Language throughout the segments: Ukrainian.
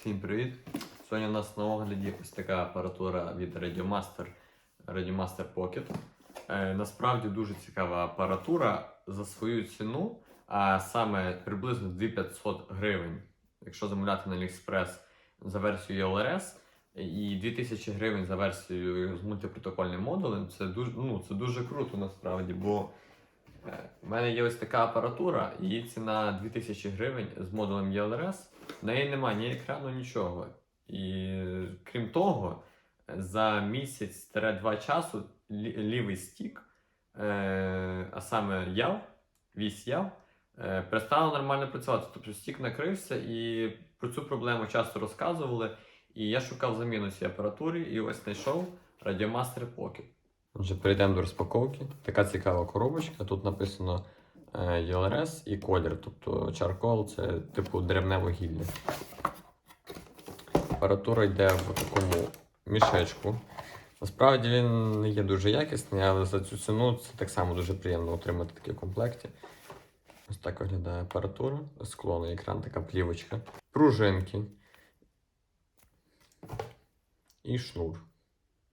Всім привіт! Сьогодні у нас на огляді ось така апаратура від Radiomaster Radiomaster Pocket. Е, насправді дуже цікава апаратура за свою ціну, а саме приблизно 2500 гривень. Якщо замовляти на AliExpress за версією LRS, і 2000 гривень за версією з мультипротокольним модулем, це дуже, ну, це дуже круто насправді, бо е, в мене є ось така апаратура, її ціна 2000 гривень з модулем ELRS. В неї немає ні екрану, нічого. І крім того, за місяць-два часу лівий стік, е, а саме яв, вісь яв, е, перестала нормально працювати. Тобто стік накрився і про цю проблему часто розказували. І я шукав заміну цій апаратурі і ось знайшов Radiomaster Pocket. Отже, перейдемо до розпаковки. Така цікава коробочка. Тут написано е, ELRS і колір, тобто charcoal це типу деревне вугілля. Апаратура йде в такому мішечку. Насправді він не є дуже якісний, але за цю ціну це так само дуже приємно отримати такі в комплекті. Ось так виглядає апаратура. Скло на екран, така плівочка. Пружинки. І шнур.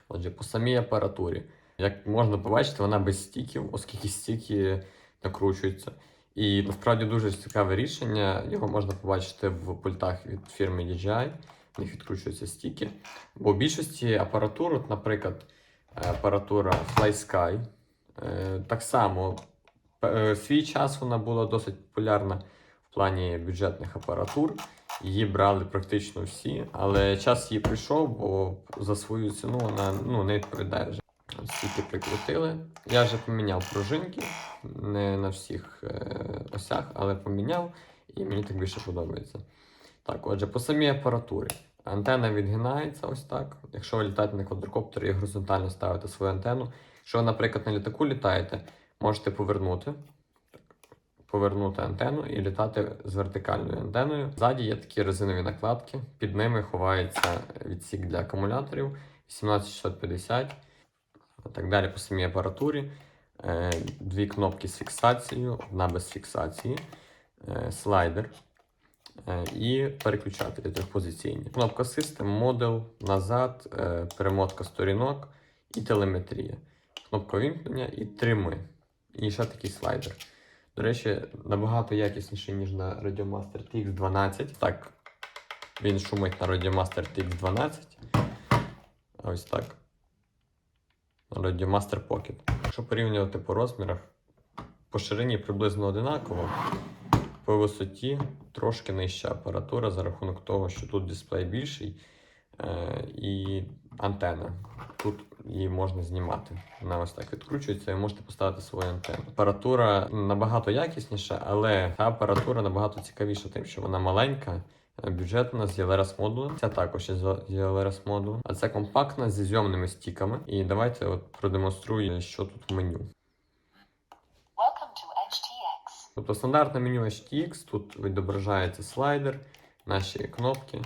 Отже, по самій апаратурі. Як можна побачити, вона без стіків, оскільки стіки накручуються. І насправді дуже цікаве рішення. Його можна побачити в пультах від фірми DJI. В них відкручуються стіки. Бо в більшості апаратур, от, наприклад, е, апаратура FlySky, е, так само е, свій час вона була досить популярна в плані бюджетних апаратур. Її брали практично всі, але час її прийшов, бо за свою ціну вона ну, не відповідає вже. Стільки прикрутили. Я вже поміняв пружинки, не на всіх е, осях, але поміняв, і мені так більше подобається. Так, отже, по самій апаратурі. Антенна відгинається ось так. Якщо ви літаєте на квадрокоптері і горизонтально ставите свою антенну. Якщо ви, наприклад, на літаку літаєте, можете повернути. Повернути антенну і літати з вертикальною антеною. Ззаді є такі резинові накладки, під ними ховається відсік для акумуляторів 18650. Так далі по самій апаратурі. Е, Дві кнопки з фіксацією, одна без фіксації, е, слайдер е, і переключателі трьохпозиційні. Кнопка System, Model, назад, перемотка сторінок і телеметрія. Кнопка вімкнення і трими. І ще такий слайдер. До речі, набагато якісніший, ніж на Radiomaster TX12. Так, він шумить на Radiomaster TX12. Ось так. Radiomaster Pocket. Якщо порівнювати по розмірах, по ширині приблизно одинаково, по висоті трошки нижча апаратура за рахунок того, що тут дисплей більший е, і антена. Тут її можна знімати. Вона ось так відкручується, і можете поставити свою антенну. Апаратура набагато якісніша, але ця апаратура набагато цікавіша, тим, що вона маленька. Е, Бюджетна з ELRS модулем. Це також є з ELRS модулем. А це компактна зі зйомними стіками. І давайте от продемонструю, що тут в меню. Тобто стандартне меню HTX, тут відображається слайдер, наші кнопки.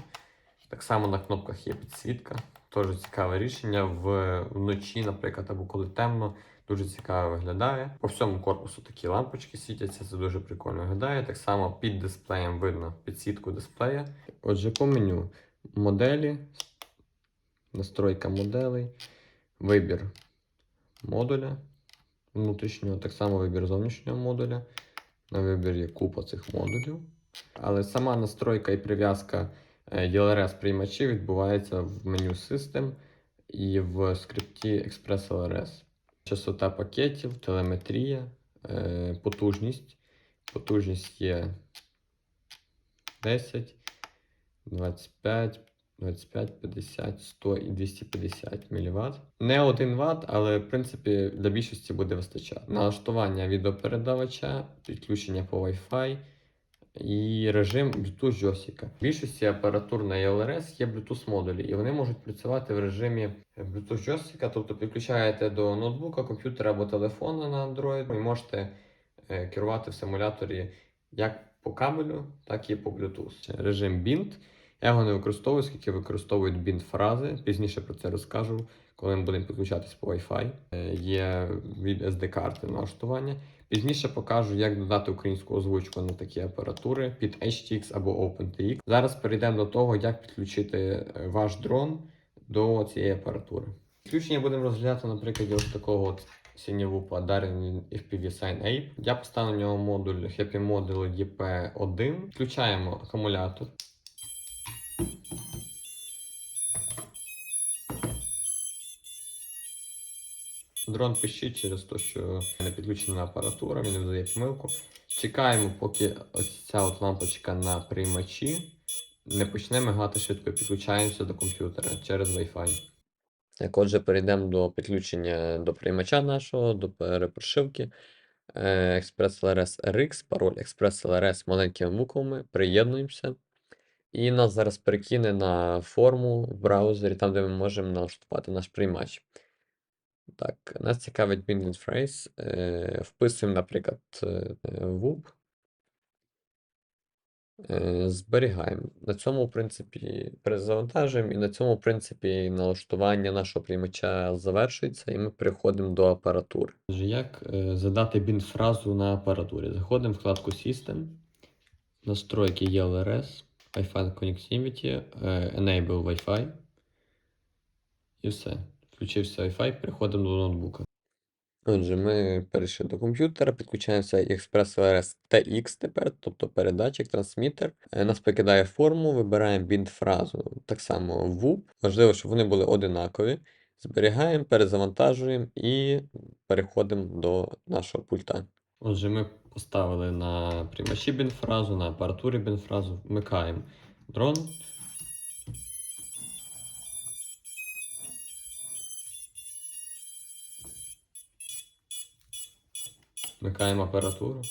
Так само на кнопках є підсвітка. Теж цікаве рішення. В, вночі, наприклад, або коли темно, дуже цікаво виглядає. По всьому корпусу такі лампочки світяться, це дуже прикольно виглядає. Так само під дисплеєм видно підсвітку дисплея. Отже, по меню моделі, настройка моделей, вибір модуля внутрішнього, так само вибір зовнішнього модуля. На вибір є купа цих модулів. Але сама настройка і прив'язка е, DLRS приймачів відбувається в меню System і в скрипті Express LRS. Частота пакетів, телеметрія, е, потужність. Потужність є 10, 25, 25, 50, 100 і 250 мВт. Не 1 Вт, але в принципі для більшості буде вистачати. Налаштування відеопередавача, підключення по Wi-Fi і режим Bluetooth джойстика. В більшості апаратур на ELRS є Bluetooth модулі, і вони можуть працювати в режимі Bluetooth джойстика, тобто підключаєте до ноутбука, комп'ютера або телефона на Android і можете е, керувати в симуляторі як по кабелю, так і по Bluetooth. Режим Bind. Я його не використовую, оскільки використовують bind фрази. Пізніше про це розкажу, коли ми будемо підключатись по Wi-Fi. Е, Є від SD-карти налаштування. Пізніше покажу, як додати українську озвучку на такі апаратури під HTX або OpenTX. Зараз перейдемо до того, як підключити е, ваш дрон до цієї апаратури. Підключення будемо розглядати на прикладі ось такого от синєвупа Darwin FPV Sign Ape. Я поставив на нього модуль Happy Model EP1. Включаємо акумулятор. Дрон пищить через те, що не підключена апаратура, він видає помилку. Чекаємо, поки ось ця от лампочка на приймачі не почне мигати швидко. Підключаємося до комп'ютера через Wi-Fi. Так, отже, перейдемо до підключення до приймача нашого, до перепрошивки. Е, Express LRS RX, пароль Express LRS маленькими буквами. Приєднуємося. І нас зараз перекине на форму в браузері, там, де ми можемо налаштувати наш приймач. Так, нас цікавить Binding Phrase. Е, вписуємо, наприклад, е, WUP. Е, зберігаємо. На цьому, в принципі, перезавантажуємо, і на цьому, в принципі, налаштування нашого приймача завершується, і ми переходимо до апаратури. Як е, задати бінт-фразу на апаратурі? Заходимо в вкладку System, настройки ELRS, Wi-Fi Connectivity, е, Enable Wi-Fi. І все. Включився Wi-Fi, переходимо до ноутбука. Отже, ми перейшли до комп'ютера, підключаємося Express LRS TX тепер, тобто передатчик, трансмітер. Е, Нас покидає форму, вибираємо бінт-фразу, так само WUP. Важливо, щоб вони були одинакові. Зберігаємо, перезавантажуємо і переходимо до нашого пульта. Отже, ми поставили на приймачі бінт-фразу, на апаратурі бінт-фразу, вмикаємо дрон. Вмикаємо апаратуру.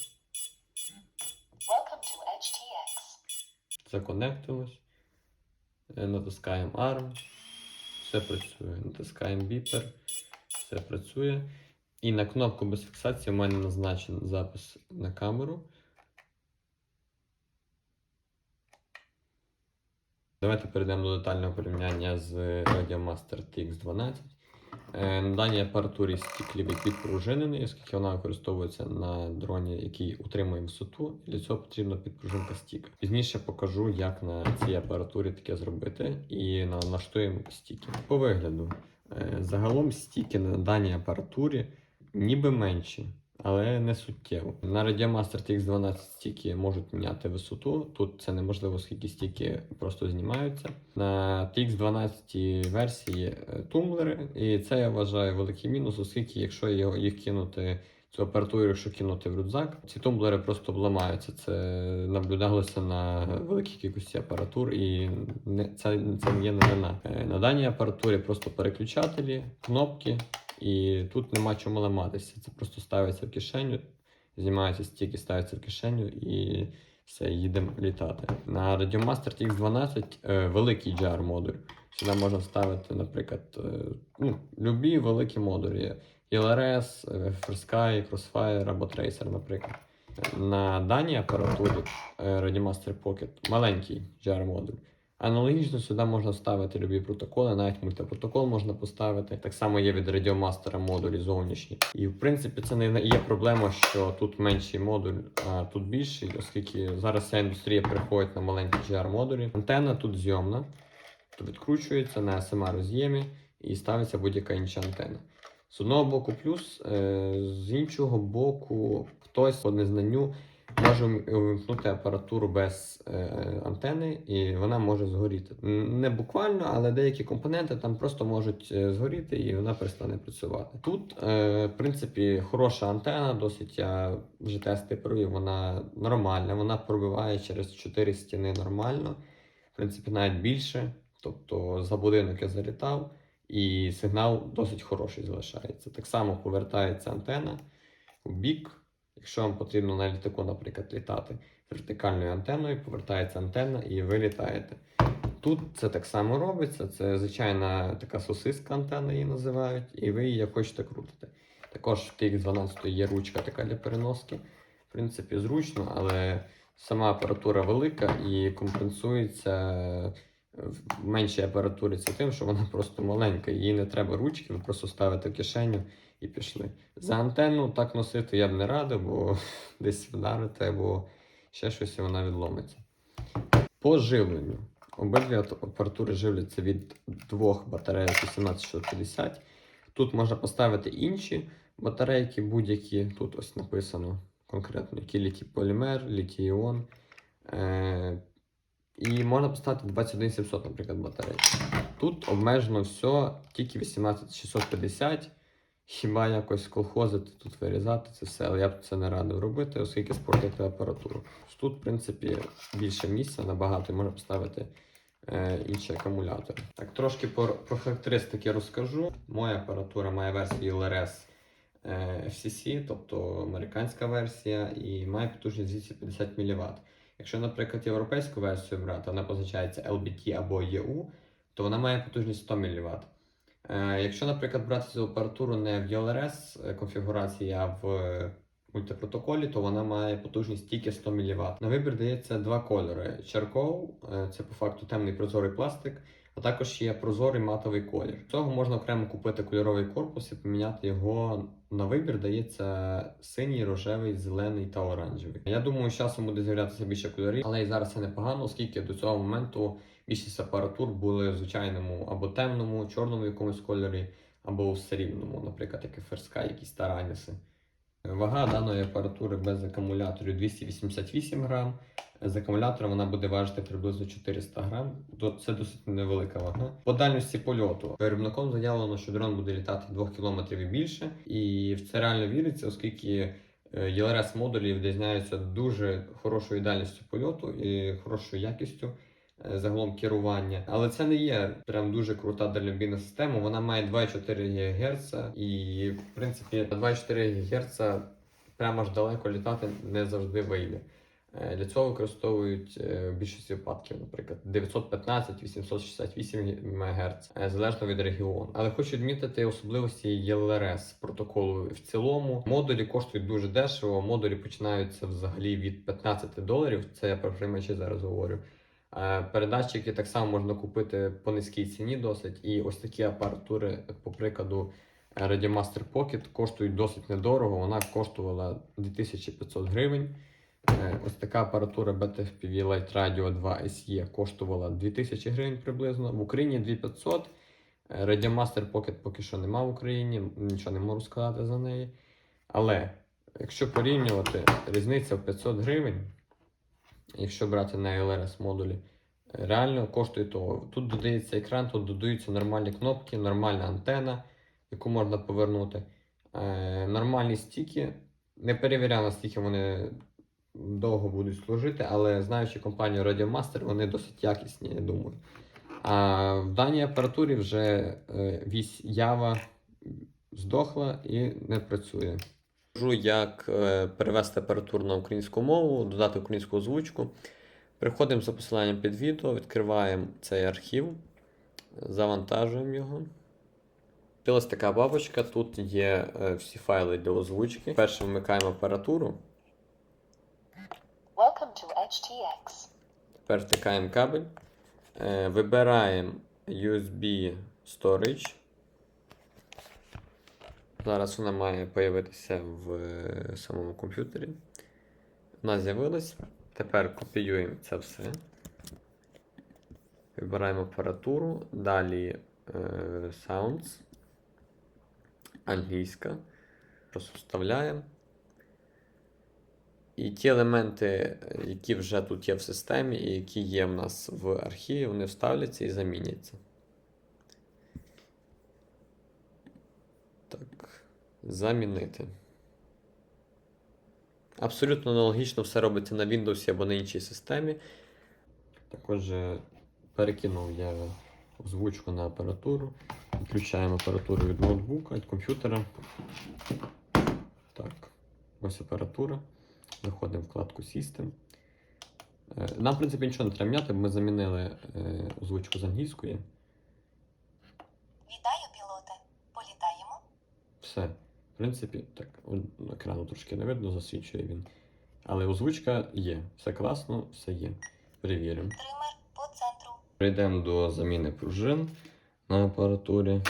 Законектилось. Е, Натискаємо ARM. Все працює. Натискаємо біпер. Все працює. І на кнопку без фіксації у мене назначений запис на камеру. Давайте перейдемо до детального порівняння з Radiomaster TX12. Е, На даній апаратурі стіклівий підпружинений, оскільки вона використовується на дроні, який утримує висоту. і Для цього потрібна підпружинка стіка. Пізніше покажу, як на цій апаратурі таке зробити, і налаштуємо стіки. По вигляду, е, загалом стіки на даній апаратурі ніби менші. Але не суттєво. На Radiomaster TX12 стіки можуть міняти висоту. Тут це неможливо, оскільки стіки просто знімаються. На TX12 версії е, тумблери, і це я вважаю великий мінус, оскільки якщо їх кинути цю апаратуру, якщо кинути в рюкзак, ці тумблери просто обламаються. Це наблюдалося на великій кількості апаратур, і не, це, це не є новина. Е, На даній апаратурі просто переключателі, кнопки, і тут нема чому ламатися. Це просто ставиться в кишеню, знімаються стіки, ставиться в кишеню і все, їдемо літати. На Radiomaster TX12 е, великий GR модуль. Сюди можна ставити, наприклад, е, ну, любі великі модулі. ELRS, е, FirSky, Crossfire або Tracer, наприклад. На даній апаратурі е, Radiomaster Pocket маленький GR модуль. Аналогічно сюди можна ставити любі протоколи, навіть мультипротокол можна поставити. Так само є від Radiomaster модулі зовнішні. І в принципі це не є проблема, що тут менший модуль, а тут більший, оскільки зараз вся індустрія переходить на маленькі GR модулі. Антенна тут зйомна, то відкручується на SMA роз'ємі і ставиться будь-яка інша антенна. З одного боку плюс, е, з іншого боку, хтось по незнанню може увімкнути апаратуру без е, антени, і вона може згоріти. Не буквально, але деякі компоненти там просто можуть е, згоріти і вона перестане працювати. Тут, е, в принципі, хороша антена, досить я вже тести провів, вона нормальна, вона пробиває через 4 стіни нормально, в принципі, навіть більше. Тобто за будинок я залітав, і сигнал досить хороший залишається. Так само повертається антена в бік. Якщо вам потрібно на літаку, наприклад, літати вертикальною антенною, повертається антенна і ви літаєте. Тут це так само робиться, це звичайна така сосиска антенна її називають, і ви її хочете крутите. Також в TX12 є ручка така для переноски. В принципі, зручно, але сама апаратура велика і компенсується в меншій апаратурі це тим, що вона просто маленька, їй не треба ручки, ви просто ставите в кишеню і пішли. За антенну так носити я б не радив, бо десь вдарите, або ще щось і вона відломиться. По живленню. Обидві апаратури живляться від двох батарейок 18650. Тут можна поставити інші батарейки, будь-які. Тут ось написано конкретно, які літій полімер, літій іон. Е- і можна поставити 21700, наприклад, батарейки. Тут обмежено все тільки 18650. Хіба якось колхозити, тут вирізати це все, але я б це не радив робити, оскільки спортити апаратуру. Тут, в принципі, більше місця набагато і можна поставити е, інші акумулятори. Так, трошки про, про характеристики розкажу. Моя апаратура має версію LRS е, FCC, тобто американська версія, і має потужність 250 мВт. Якщо, наприклад, європейську версію брати, вона позначається LBT або EU, то вона має потужність 100 мВт. Е, Якщо, наприклад, брати цю апаратуру не в ELRS конфігурації, а в е, мультипротоколі, то вона має потужність тільки 100 мВт. На вибір дається два кольори: Charcoal, е, це по факту темний прозорий пластик, а також є прозорий матовий колір. Цього можна окремо купити кольоровий корпус і поміняти його на вибір. Дається синій, рожевий, зелений та оранжевий. Я думаю, з часом буде з'являтися більше кольорів, але і зараз це непогано, оскільки до цього моменту більшість апаратур були в звичайному або темному, чорному якомусь кольорі, або в срібному, наприклад, як FRSK, якісь тараніси. Вага даної апаратури без акумуляторів 288 грам. З акумулятором вона буде важити приблизно 400 грам. Це досить невелика вага. По дальності польоту виробником заявлено, що дрон буде літати 2 км і більше, і в це реально віриться, оскільки е, ELRS модулі відрізняються дуже хорошою дальністю польоту і хорошою якістю загалом керування. Але це не є прям дуже крута дальнобійна система. Вона має 2,4 ГГц, і в принципі 2,4 ГГц прямо ж далеко літати не завжди вийде. Е, Для цього використовують е, в більшості випадків, наприклад, 915-868 МГц, е, залежно від регіону. Але хочу відмітити особливості ELRS протоколу в цілому. Модулі коштують дуже дешево. Модулі починаються взагалі від 15 доларів. Це я про приймачі зараз говорю. Е, Передатчики так само можна купити по низькій ціні досить. І ось такі апаратури, по прикладу, Radiomaster Pocket коштують досить недорого. Вона коштувала 2500 гривень. Е, Ось така апаратура BTFPV Light Radio 2 SE коштувала 2000 гривень приблизно. В Україні 2500. Е, Radiomaster Pocket поки що нема в Україні, нічого не можу сказати за неї. Але якщо порівнювати різниця в 500 гривень, якщо брати на LRS модулі, реально коштує того. Тут додається екран, тут додаються нормальні кнопки, нормальна антена, яку можна повернути. Е, нормальні стіки. Не перевіряв, наскільки вони довго будуть служити, але знаючи компанію Radiomaster, вони досить якісні, я думаю. А в даній апаратурі вже е, вісь Ява здохла і не працює. Кажу, як е, перевести апаратуру на українську мову, додати українську озвучку. Переходимо за посиланням під відео, відкриваємо цей архів, завантажуємо його. Ось така бабочка, тут є е, всі файли для озвучки. Перше вмикаємо апаратуру, Welcome to HTX. тепер втикаємо кабель, е, вибираємо USB Storage. Зараз вона має з'явитися в е, самому комп'ютері. Вона з'явилась. Тепер копіюємо це все. Вибираємо апаратуру, далі е, Sounds, англійська. Просто вставляємо. І ті елементи, які вже тут є в системі, і які є в нас в архіві, вони вставляться і заміняться. Так, замінити. Абсолютно аналогічно все робиться на Windows або на іншій системі. Також е, перекинув я озвучку на апаратуру. Включаємо апаратуру від ноутбука, від комп'ютера. Так, ось апаратура. Заходимо в вкладку System. Е, Нам, в принципі, нічого не треба міняти, бо ми замінили е, озвучку з англійської. Вітаю, пілоте. Політаємо. Все. Принципі, так, екрану трошки не видно, засвічує він. Але озвучка є. Все класно, все є. Перевіримо. Тример по центру. Прийдемо до заміни пружин на апаратурі.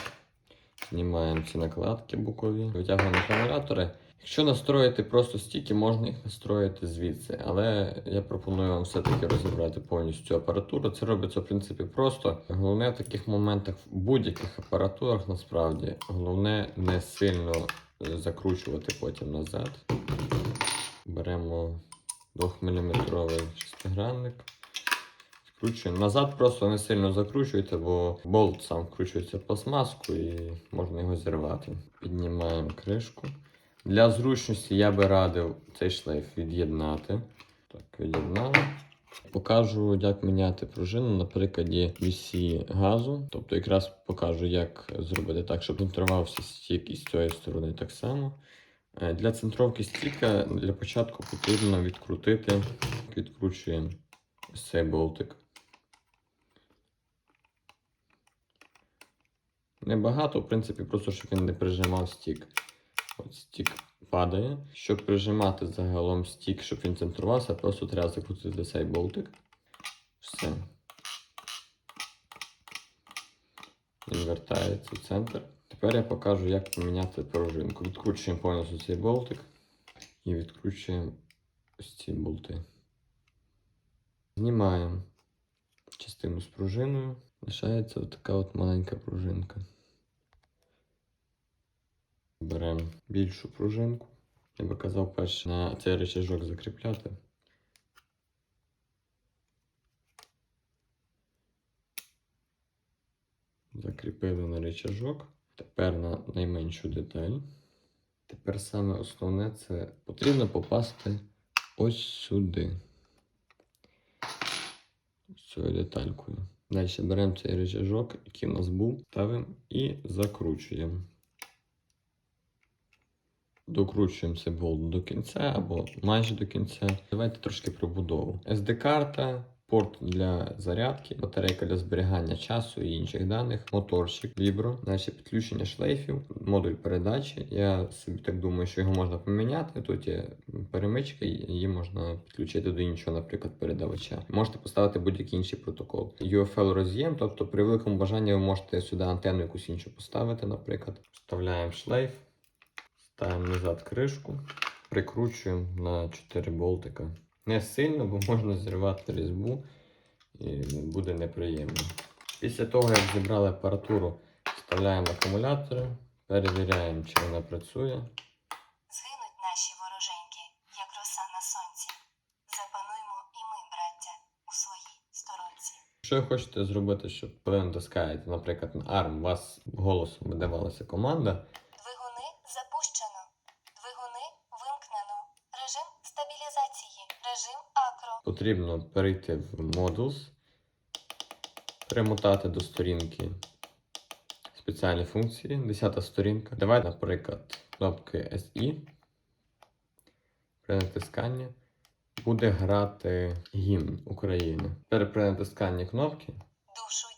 Знімаємо ці накладки бокові, витягуємо акумулятори. Якщо настроїти просто стіки, можна їх настроїти звідси, але я пропоную вам все-таки розібрати повністю апаратуру. Це робиться в принципі просто. Головне в таких моментах в будь-яких апаратурах насправді головне не сильно закручувати потім назад. Беремо 2-мм шестигранник. Скручуємо. Назад просто не сильно закручуйте, бо болт сам вкручується в пластмаску і можна його зірвати. Піднімаємо кришку. Для зручності я би радив цей шлейф від'єднати. Так, від'єднали. Покажу, як міняти пружину на прикладі вісі газу. Тобто якраз покажу, як зробити так, щоб центрувався стік із цієї сторони так само. Е, Для центровки стіка для початку потрібно відкрутити, відкручуємо цей болтик. Небагато, в принципі, просто щоб він не прижимав стік. От стік падає. Щоб прижимати загалом стік, щоб він центрувався, просто треба закрутити цей болтик. Все. Він вертається в центр. Тепер я покажу, як поміняти пружинку. Відкручуємо повністю цей болтик і відкручуємо ось ці болти. Знімаємо частину з пружиною. Лишається така от маленька пружинка. Беремо більшу пружинку. Я би казав перше на цей рычажок закріпляти. Закріпили на рычажок. Тепер на найменшу деталь. Тепер саме основне це потрібно попасти ось сюди. З цією деталькою. Далі беремо цей рычажок, який у нас був, ставимо і закручуємо. Докручуємо болт до кінця або майже до кінця. Давайте трошки про будову. SD-карта, порт для зарядки, батарейка для зберігання часу і інших даних, моторчик, вібро, далі підключення шлейфів, модуль передачі. Я собі так думаю, що його можна поміняти. Тут є перемичка, її можна підключити до іншого, наприклад, передавача. Можете поставити будь-який інший протокол. UFL роз'єм, тобто при великому бажанні ви можете сюди антенну якусь іншу поставити, наприклад. Вставляємо шлейф. Ставимо назад кришку, прикручуємо на 4 болтика. Не сильно, бо можна зірвати різьбу і буде неприємно. Після того, як зібрали апаратуру, вставляємо акумулятори, перевіряємо, чи вона працює. Згинуть наші вороженьки, як роса на сонці. Запануймо і ми, браття, у своїй сторонці. Якщо ви хочете зробити, щоб коли натискаєте, наприклад, на ARM, у вас голосом видавалася команда, потрібно перейти в Modules, перемотати до сторінки спеціальні функції, 10 сторінка. Давайте, наприклад, кнопки SI. При натисканні буде грати гімн України. Тепер при натисканні кнопки Душу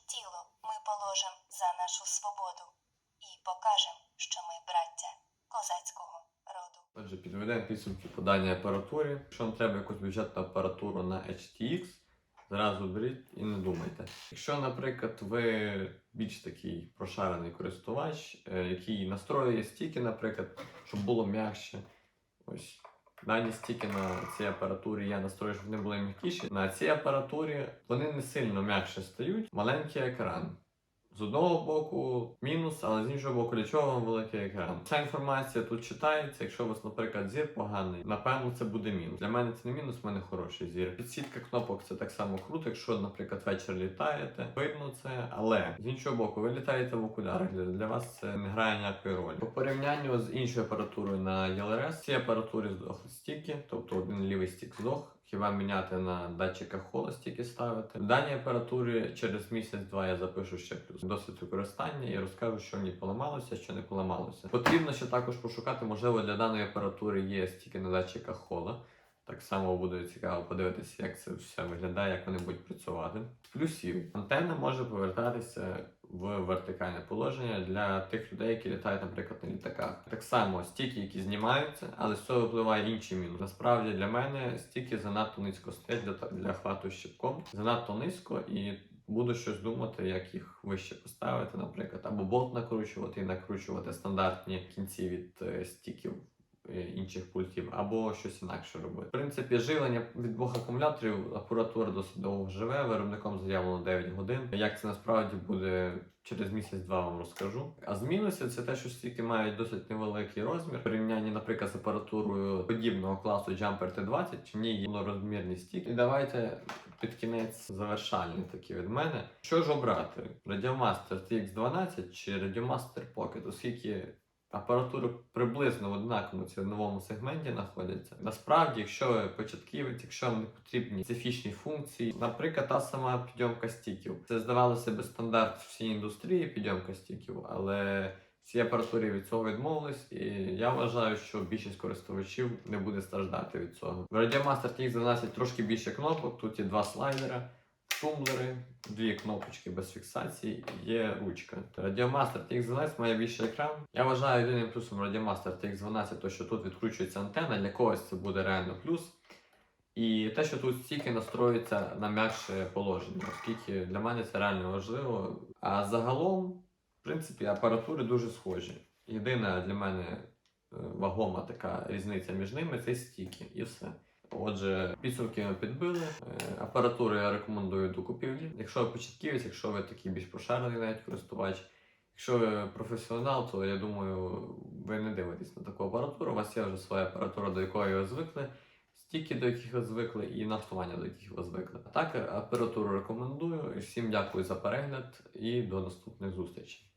Отже, підведемо підсумки по даній апаратурі. Якщо вам треба якусь бюджетну апаратуру на HTX, зразу беріть і не думайте. Якщо, наприклад, ви більш такий прошарений користувач, е, який настроює стіки, наприклад, щоб було м'якше. Ось дані стіки на цій апаратурі я настрою, щоб вони були м'якіші. На цій апаратурі вони не сильно м'якше стають. Маленький екран. З одного боку мінус, але з іншого боку, для чого вам великий екран? Ця інформація тут читається. Якщо у вас, наприклад, зір поганий, напевно, це буде мінус. Для мене це не мінус, в мене хороший зір. Підсітка кнопок це так само круто. Якщо, наприклад, вечір літаєте, видно це. Але з іншого боку, ви літаєте в окулярах. Для, вас це не грає ніякої ролі. По порівнянню з іншою апаратурою на YLRS, ці апаратурі здохли стіки, тобто один лівий стік здох. Хіба міняти на датчиках холо стільки ставити. В даній апаратурі через місяць-два я запишу ще плюс досвід використання і розкажу, що ній поламалося, що не поламалося. Потрібно ще також пошукати, можливо, для даної апаратури є стільки на датчиках хола. Так само буде цікаво подивитися, як це все виглядає, як вони будуть працювати. Плюсів антенна може повертатися в вертикальне положення для тих людей, які літають, наприклад, на літаках. Так само стіки, які знімаються, але з цього впливає інший мінус. Насправді для мене стіки занадто низько стоять для, для хвату щипком. Занадто низько і буду щось думати, як їх вище поставити, наприклад, або болт накручувати і накручувати стандартні кінці від е, стіків інших пультів, або щось інакше робити. В принципі, живлення від двох акумуляторів апаратура досить довго живе. Виробником заявлено 9 годин. Як це насправді буде через місяць-два вам розкажу. А з мінусів це те, що стіки мають досить невеликий розмір. В порівнянні, наприклад, з апаратурою подібного класу Jumper T20, чи ні, є розмірні стіки. І давайте під кінець завершальний такий від мене. Що ж обрати? Radiomaster TX12 чи Radiomaster Pocket, оскільки апаратури приблизно в однаковому ціновому сегменті знаходяться. Насправді, якщо початківець, якщо не потрібні специфічні функції, наприклад, та сама підйомка стіків. Це здавалося би стандарт всій індустрії підйомка стіків, але ці апаратури від цього відмовились, і я вважаю, що більшість користувачів не буде страждати від цього. В Radiomaster TX12 трошки більше кнопок, тут є два слайдера. Тумблери, дві кнопочки без фіксації, є ручка. Radiomaster TX12 має більший екран. Я вважаю єдиним плюсом Radiomaster TX12, то що тут відкручується антенна, для когось це буде реально плюс. І те, що тут стільки настроюється на м'якше положення, оскільки для мене це реально важливо. А загалом, в принципі, апаратури дуже схожі. Єдина для мене е, вагома така різниця між ними це стіки і все. Отже, підсумки ми підбили. Е, Апаратуру я рекомендую до купівлі. Якщо ви початківець, якщо ви такий більш пошарений навіть користувач, якщо ви професіонал, то я думаю, ви не дивитесь на таку апаратуру. У вас є вже своя апаратура, до якої ви звикли, стіки, до яких ви звикли, і налаштування, до яких ви звикли. А так, апаратуру рекомендую. Всім дякую за перегляд і до наступних зустрічей.